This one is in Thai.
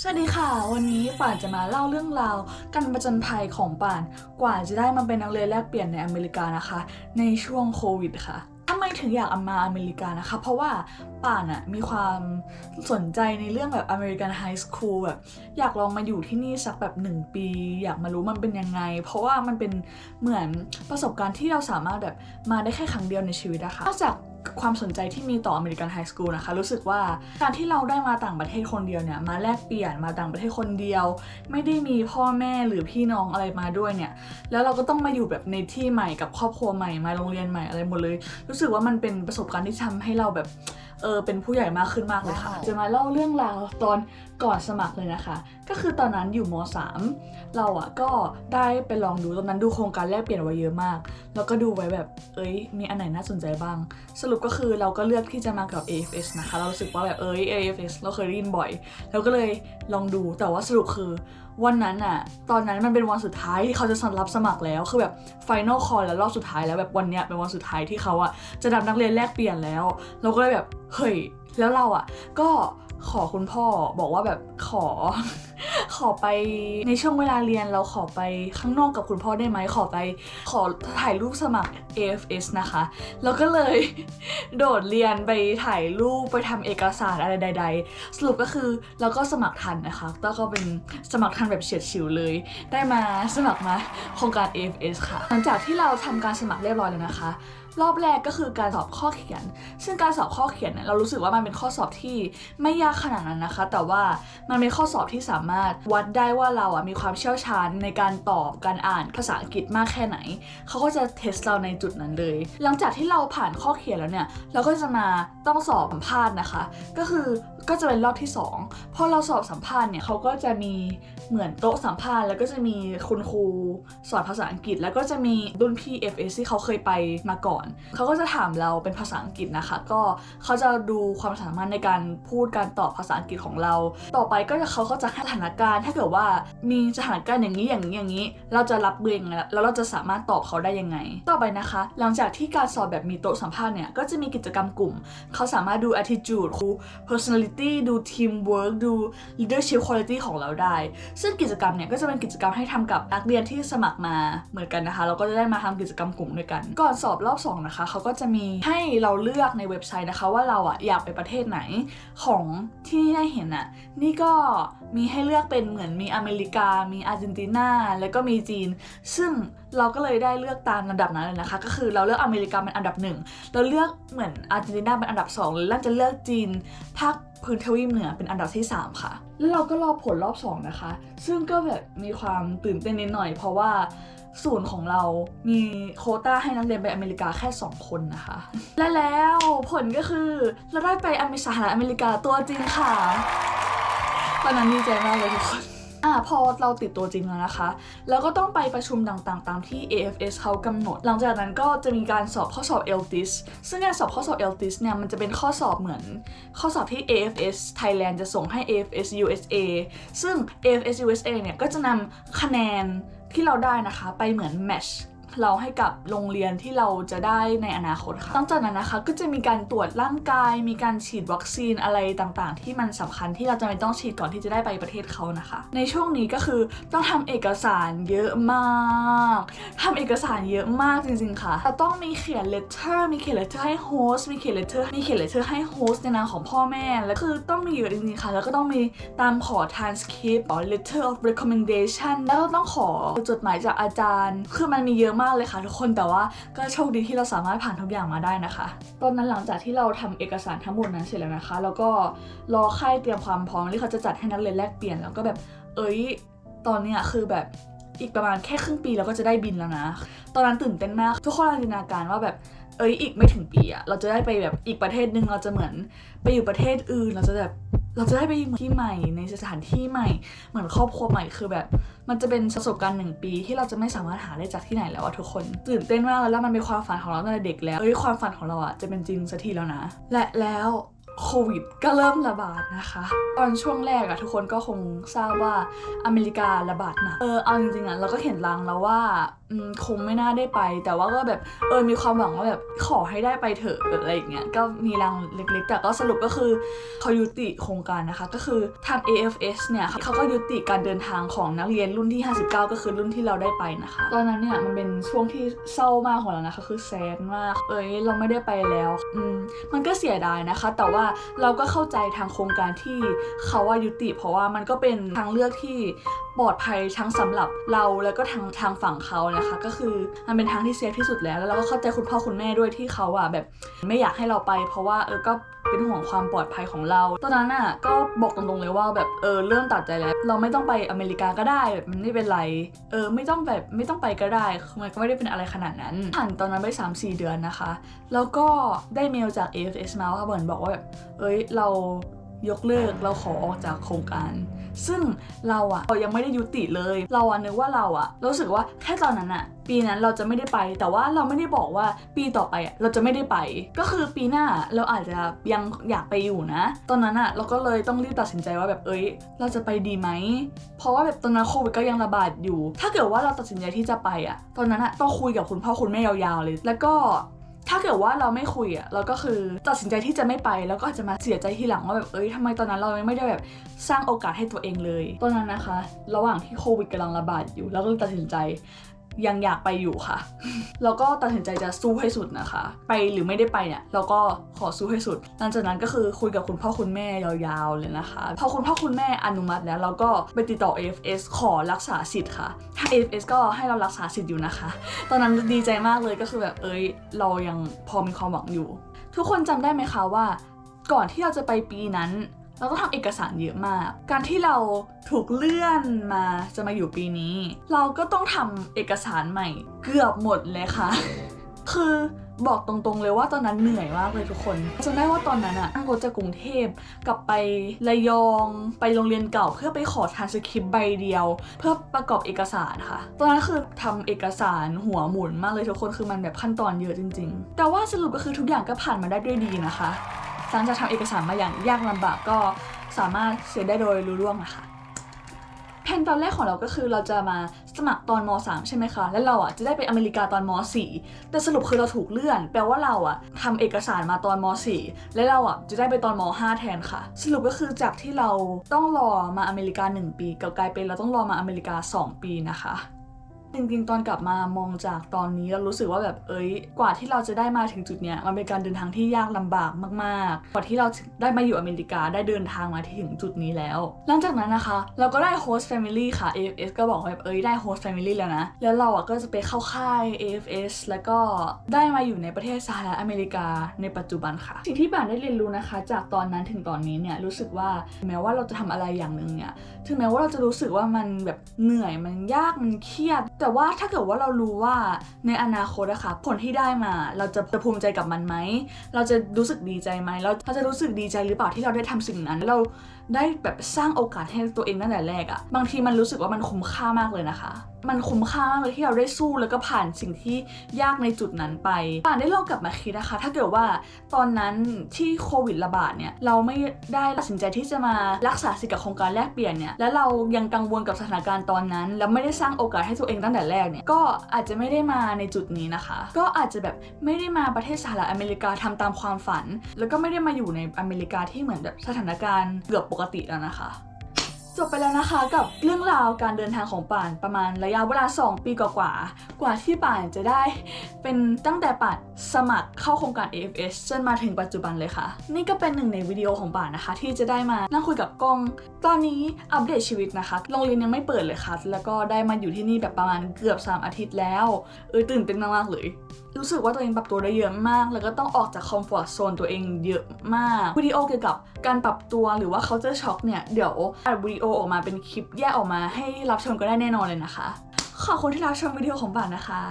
สวัสดีค่ะ วันนี้ป่านจะมาเล่าเรื่องราวการประจนภัยของป่าน กว่าจะได้มาเป็นนักเรียนแลกเปลี่ยนในอเมริกานะคะ ในช่วงโควิดค่ะทำไมถึงอยากมาอเมริกานะคะ เพราะว่าป่านอะมีความสนใจในเรื่องแบบอเมริกันไฮสคูลแบบอยากลองมาอยู่ที่นี่สักแบบหนึ่งปี อยากมารู้มันเป็นยังไง เพราะว่ามันเป็นเหมือนประสบการณ์ที่เราสามารถแบบมาได้แค่ครั้งเดียวในชีวิตนะคะนอกจาก ความสนใจที่มีต่ออเมริกันไฮสคูลนะคะ รู้สึกว่าการที่เราได้มาต่างประเทศคนเดียวเนี่ย มาแลกเปลี่ยนมาต่างประเทศคนเดียว ไม่ได้มีพ่อแม่หรือพี่น้องอะไรมาด้วยเนี่ย แล้วเราก็ต้องมาอยู่แบบในที่ใหม่กับครอบครัวใหม่มาโรงเรียนใหม่อะไรหมดเลย รู้สึกว่ามันเป็นประสบการณ์ที่ทำให้เราแบบ เออเป็นผู้ใหญ่มากขึ้นมากเลยค่ะว้าวจะมาเล่าเรื่องราวตอนก่อนสมัครเลยนะคะ ก็คือตอนนั้นอยู่ม .3 เราอะก็ได้ไปลองดูตอนนั้นดูโครงการแลกเปลี่ยนไว้เยอะมาก แล้วก็ดูไว้แบบเอ้ยมีอันไหนน่าสนใจบ้าง สรุปก็คือเราก็เลือกที่จะมากับ AFS นะคะ เรารู้สึกว่าแบบเอ้ย AFS เราเคยได้ยินบ่อย เราก็เลยลองดูแต่ว่าสรุปคือ วันนั้นอะตอนนั้นมันเป็นวันสุดท้ายที่เขาจะสรับสมัครแล้ว คือแบบฟิแนลคอร์แล้วรอบสุดท้ายแล้วแบบวันเนี้ยเป็นวันสุดท้ายที่เขาอะจะดับนักเรียนแลกเปลี่ยนแล้ว เราก็เลยแบบเฮ้ยแล้วเราอะก็ขอคุณพ่อบอกว่าแบบขอ ขอไปในช่วงเวลาเรียนเราขอไปข้างนอกกับคุณพ่อได้ไหมขอไปขอถ่ายรูปสมัคร AFS นะคะ แล้วก็เลยโดดเรียนไปถ่ายรูปไปทำเอกสารอะไรใด ๆ สรุปก็คือเราก็สมัครทันนะคะแล้วก็เป็นสมัครทันแบบเฉียดฉิวเลย ได้มาสมัครมาโครงการ AFS ค่ะ หลังจากที่เราทำการสมัครเรียบร้อยแล้วนะคะ รอบแรกก็คือการสอบข้อเขียน ซึ่งการสอบข้อเขียนเนี่ยเรารู้สึกว่ามันเป็นข้อสอบที่ไม่ยากขนาดนั้นนะคะ แต่ว่ามันเป็นข้อสอบที่สามารถวัดได้ว่าเราอะมีความเชี่ยวชาญในการตอบการอ่านภาษาอังกฤษมากแค่ไหน เขาก็จะเทสเราในจุดนั้นเลย หลังจากที่เราผ่านข้อเขียนแล้วเนี่ยเราก็จะมาต้องสอบสัมภาษณ์นะคะ ก็คือ ก็จะเป็นรอบที่ 2 พอเราสอบสัมภาษณ์เนี่ยเขาก็จะมีเหมือนโต๊ะสัมภาษณ์ แล้วก็จะมีคุณครูสอนภาษาอังกฤษ แล้วก็จะมีรุ่นพี่ FS ที่เขาเคยไปมาก่อน เขาก็จะถามเราเป็นภาษาอังกฤษนะคะ ก็เขาจะดูความสามารถในการพูดการตอบภาษาอังกฤษของเรา ต่อไปก็จะเขาก็จะให้สถานการณ์ ถ้าเกิดว่ามีสถานการณ์อย่างนี้อย่างนี้อย่างนี้ เราจะรับมืองแล้วเราจะสามารถตอบเขาได้ยังไง ต่อไปนะคะ หลังจากที่การสอบแบบมีโต๊ะสัมภาษณ์เนี่ยก็จะมีกิจกรรมกลุ่ม เขาสามารถดู attitude ดู personality ดู teamwork ดู leadership quality ของเราได้ ซึ่งกิจกรรมเนี่ยก็จะเป็นกิจกรรมให้ทำกับนักเรียนที่สมัครมาเหมือนกันนะคะ เราก็จะได้มาทำกิจกรรมกลุ่มด้วยกัน ก่อนสอบรอบสองนะคะเขาก็จะมีให้เราเลือกในเว็บไซต์นะคะ ว่าเราอะอยากไปประเทศไหนของที่นี่ได้เห็นอะนี่ก็มีให้เลือกเป็นเหมือนมีอเมริกา มีอาร์เจนตินาแล้วก็มีจีน ซึ่ง เราก็เลยได้เลือกตามระดับนั้นเลยนะคะ ก็คือเราเลือกอเมริกาเป็นอันดับหนึ่งเราเลือกเหมือนอาร์เจนตินาเป็นอันดับ2หรือเราจะเลือกจีนภาคพื้นทวีปเหนือเป็นอันดับที่ 3 ค่ะ แล้วเราก็รอผลรอบ 2 นะคะ ซึ่งก็แบบมีความตื่นเต้นนิดหน่อย เพราะว่าศูนย์ของเรามีโคต้าให้นักเรียนไปอเมริกาแค่ 2 คนนะคะ และแล้วผลก็คือเราได้ไปอเมริกาอเมริกาตัวจริงค่ะ ตอนนั้นดีใจมากเลยทุกคน อ่าพอเราติดตัวจริงแล้วนะคะ แล้วก็ต้องไปประชุมต่างๆ ตามที่ AFS เขากำหนด หลังจากนั้นก็จะมีการสอบข้อสอบ LTIS ซึ่งการสอบข้อสอบ LTIS เนี่ยมันจะเป็นข้อสอบเหมือน ข้อสอบที่ AFS Thailand จะส่งให้ AFS USA ซึ่ง AFS USA เนี่ยก็จะนำคะแนนที่เราได้นะคะ ไปเหมือน match เราให้กับโรงเรียนที่เราจะได้ในอนาคตค่ะหลังจากนั้นนะคะก็จะมีการตรวจร่างกาย มีการฉีดวัคซีนอะไรต่างๆ ที่มันสำคัญที่เราจะไม่ต้องฉีดก่อนที่จะได้ไปประเทศเขานะคะ ในช่วงนี้ก็คือต้องทำเอกสารเยอะมากทำเอกสารเยอะมากจริงๆค่ะเราต้องมีเขียน letter มีเขียน letter ให้ host มีเขียน letter มีเขียน letter ให้ host ในนามของพ่อแม่ แล้วคือต้องมีเยอะจริงๆค่ะ แล้วก็ต้องมีตามขอ transcript or letter of recommendation แล้วก็ต้องขอจดหมายจากอาจารย์ คือมันมีเยอะมากากเลยค่ะทุกคนแต่ว่าก็โชคดีที่เราสามารถผ่านทุกอย่างมาได้นะคะ ตอนนั้นหลังจากที่เราทำเอกสารทั้งหมดนั้นเสร็จแล้วนะคะ แล้วก็รอค่ายเตรียมความพร้อมที่เขาจะจัดให้นักเรียนแลกเปลี่ยนแล้วก็แบบ เอ้ยตอนเนี้ยคือแบบอีกประมาณแค่ครึ่งปีเราก็จะได้บินแล้วนะ ตอนนั้นตื่นเต้นมาก ทุกคนจินตนาการว่าแบบเอ้ยอีกไม่ถึงปีอะเราจะได้ไปแบบอีกประเทศหนึ่งเราจะเหมือน ไปอยู่ประเทศอื่นเราจะแบบ เราจะได้ไปที่ใหม่ในสถานที่ใหม่ เหมือนครอบครัวใหม่คือแบบ มันจะเป็นประสบการณ์หนึ่งปี ที่เราจะไม่สามารถหาได้จากที่ไหนแล้วอะทุกคนตื่นเต้นมากแล้วแล้วมันเป็นความฝันของเราตั้งแต่เด็กแล้วเอ้ยความฝันของเราอะจะเป็นจริงสักทีแล้วนะ และแล้ว โควิดก็เริ่มระบาดนะคะ ตอนช่วงแรกอะทุกคนก็คงทราบว่าอเมริการะบาดหนักเออเอาจริงๆอะเราก็เห็นลางแล้วว่าคงไม่น่าได้ไป แต่ว่าก็แบบเออมีความหวังว่าแบบขอให้ได้ไปเถอะอะไรอย่างเงี้ยก็มีรังเล็กๆ แต่ก็สรุปก็คือเขายุติโครงการนะคะ ก็คือทาง AFS เนี่ยเขาก็ยุติการเดินทางของนักเรียนรุ่นที่ 59 ก็คือรุ่นที่เราได้ไปนะคะ ตอนนั้นเนี่ยมันเป็นช่วงที่เศร้ามากของเรานะคะคือแซดมากเอ้ยเราไม่ได้ไปแล้วอืมมันก็เสียดายนะคะ แต่ว่าเราก็เข้าใจทางโครงการที่เขาว่ายุติ เพราะว่ามันก็เป็นทางเลือกที่ปลอดภัยทั้งสำหรับเราแล้วก็ทางทางฝั่งเขานะคะ ก็คือมันเป็นทางที่เซฟที่สุดแล้ว แล้วเราก็เข้าใจคุณพ่อคุณแม่ด้วยที่เขาอะแบบ ไม่อยากให้เราไป เพราะว่าเออก็ เป็นห่วงความปลอดภัยของเรา ตอนนั้นอะก็บอกตรงๆเลยว่าแบบเออเริ่มตัดใจแล้ว เราไม่ต้องไปอเมริกาก็ได้แบบมันไม่เป็นไร เออไม่ต้องแบบไม่ต้องไปก็ได้คือมันก็ไม่ได้เป็นอะไรขนาดนั้นผ่านตอนนั้นไป 3 4 เดือนนะคะ แล้วก็ได้เมลจาก AFS มาว่าเหมือนบอกว่าแบบเอ้ยเรา ยกเลิกเราขอออกจากโครงการ ซึ่งเราอะยังไม่ได้ยุติเลย เราอะนึกว่าเราอะรู้สึกว่าแค่ตอนนั้นอะปีนั้นเราจะไม่ได้ไป แต่ว่าเราไม่ได้บอกว่าปีต่อไปอะเราจะไม่ได้ไป ก็คือปีหน้าเราอาจจะยังอยากไปอยู่นะ ตอนนั้นอะเราก็เลยต้องรีบตัดสินใจว่าแบบเอ้ย เราจะไปดีไหม เพราะว่าแบบตอนนั้นโควิดก็ยังระบาดอยู่ ถ้าเกิดว่าเราตัดสินใจที่จะไปอะตอนนั้นอะต้องคุยกับคุณพ่อคุณแม่ยาวๆเลย แล้วก็ ถ้าเกิดว่าเราไม่คุยอะเราก็คือตัดสินใจที่จะไม่ไป แล้วก็อาจจะมาเสียใจทีหลังว่าแบบเอ้ยทำไมตอนนั้นเราไม่ได้แบบสร้างโอกาสให้ตัวเองเลย ตอนนั้นนะคะ ระหว่างที่โควิดกำลังระบาดอยู่แล้วก็เลยตัดสินใจ ยังอยากไปอยู่ค่ะ แล้วก็ตัดสินใจจะสู้ให้สุดนะคะ ไปหรือไม่ได้ไปเนี่ยเราก็ขอสู้ให้สุด หลังจากนั้นก็คือคุยกับคุณพ่อคุณแม่ยาวๆเลยนะคะ พอคุณพ่อคุณแม่อนุมัติแล้วเราก็ไปติดต่อ AFS ขอรักษาสิทธิ์ค่ะทาง AFS ก็ให้เรารักษาสิทธิ์อยู่นะคะ ตอนนั้นดีใจมากเลยก็คือแบบเอ้ยเรายังพอมีความหวังอยู่ ทุกคนจำได้ไหมคะว่า ก่อนที่เราจะไปปีนั้น เราต้องทำเอกสารเยอะมาก การที่เราถูกเลื่อนมาจะมาอยู่ปีนี้ เราก็ต้องทำเอกสารใหม่เกือบหมดเลยค่ะ คือบอกตรงๆเลยว่าตอนนั้นเหนื่อยมากเลยทุกคนจำได้ว่าตอนนั้นอะนั่งรถจากกรุงเทพกลับไประยองไปโรงเรียนเก่าเพื่อไปขอทานสคริปต์ใบเดียว เพื่อประกอบเอกสารค่ะ ตอนนั้นคือทำเอกสารหัวหมุนมากเลยทุกคนคือมันแบบขั้นตอนเยอะจริง ๆ แต่ว่าสรุปก็คือทุกอย่างก็ผ่านมาได้ด้วยดีนะคะ หลังจากทำเอกสารมาอย่างยากลำบากก็สามารถเสร็จได้โดยรู้ร่วงนะคะแผนตอนแรกของเราก็คือเราจะมาสมัครตอนม .3 ใช่ไหมคะ แล้วเราอะจะได้ไปอเมริกาตอนม .4 แต่สรุปคือเราถูกเลื่อน แปลว่าเราอะทำเอกสารมาตอนม .4 และเราอะจะได้ไปตอนม .5 แทนค่ะ สรุปก็คือจากที่เราต้องรอมาอเมริกา 1 ปีก็กลายเป็นเราต้องรอมาอเมริกา 2 ปีนะคะ จริงๆ ตอนกลับมามองจากตอนนี้เรารู้สึกว่าแบบเอ้ย กว่าที่เราจะได้มาถึงจุดเนี้ยมันเป็นการเดินทางที่ยากลำบากมาก ๆ กว่าที่เราได้มาอยู่อเมริกาได้เดินทางมาถึงจุดนี้แล้ว หลังจากนั้นนะคะ เราก็ได้ host family ค่ะ AFS ก็บอกว่าแบบเอ้ยได้ host family แล้วนะ แล้วเราอะก็จะไปเข้าค่าย AFS แล้วก็ได้มาอยู่ในประเทศสหรัฐอเมริกาในปัจจุบันค่ะ สิ่งที่ป่านได้เรียนรู้นะคะ จากตอนนั้นถึงตอนนี้เนี่ยรู้สึกว่าแม้ว่าเราจะทำอะไรอย่างหนึ่งเนี่ยถึงแม้ว่าเราจะรู้สึกว่ามันแบบเหนื่อยมันยากมันเครียดแแต่ว่าถ้าเกิดว่าเรารู้ว่าในอนาคตนะคะผลที่ได้มาเราจะจะภูมิใจกับมันไหม เราจะรู้สึกดีใจไหมเราเราจะรู้สึกดีใจหรือเปล่าที่เราได้ทำสิ่งนั้น เราได้แบบสร้างโอกาสให้ตัวเองตั้งแต่แรกอะบางทีมันรู้สึกว่ามันคุ้มค่ามากเลยนะคะ มันคุ้มค่ามากเลยที่เราได้สู้แล้วก็ผ่านสิ่งที่ยากในจุดนั้นไปป่านได้ลองกลับมาคิดนะคะ ถ้าเกิดว่าตอนนั้นที่โควิดระบาดเนี่ยเราไม่ได้ตัดสินใจที่จะมารักษาสิทธิ์กับโครงการแลกเปลี่ยนเนี่ยและเรายังกังวลกับสถานการณ์ตอนนั้น แล้วไม่ได้สร้างโอกาสให้ตัวเองตั้งแต่แรกเนี่ยก็อาจจะไม่ได้มาในจุดนี้นะคะ ก็อาจจะแบบไม่ได้มาประเทศสหรัฐอเมริกาทำตามความฝัน แล้วก็ไม่ได้มาอยู่ในอเมริกาที่เหมือนแบบสถานการณ์เกือบปกติแล้วนะคะ จบไปแล้วนะคะกับเรื่องราวการเดินทางของป่านประมาณระยะเวลา 2 ปีกว่าๆกว่าที่ป่านจะได้ เป็นตั้งแต่ป่านสมัครเข้าโครงการ AFS จนมาถึงปัจจุบันเลยค่ะ นี่ก็เป็นหนึ่งในวิดีโอของป่านนะคะ ที่จะได้มานั่งคุยกับกล้อง ตอนนี้อัปเดตชีวิตนะคะโรงเรียนยังไม่เปิดเลยค่ะ แล้วก็ได้มาอยู่ที่นี่แบบประมาณเกือบ 3 อาทิตย์แล้วเออตื่นเต้นมากๆเลยรู้สึกว่าตัวเองปรับตัวได้เยอะมาก แล้วก็ต้องออกจากคอมฟอร์ z โซนตัวเองเยอะมากวิดีโอเกี่ยวกับการปรับตัวหรือว่า culture shock เนี่ยเดี๋ยวอัดวิดีโอออกมาเป็นคลิปแยกออกมาให้รับชมก็ได้แน่นอนเลยนะคะ ขอบคุณที่รับชมวิดีโอของบ่านนะคะ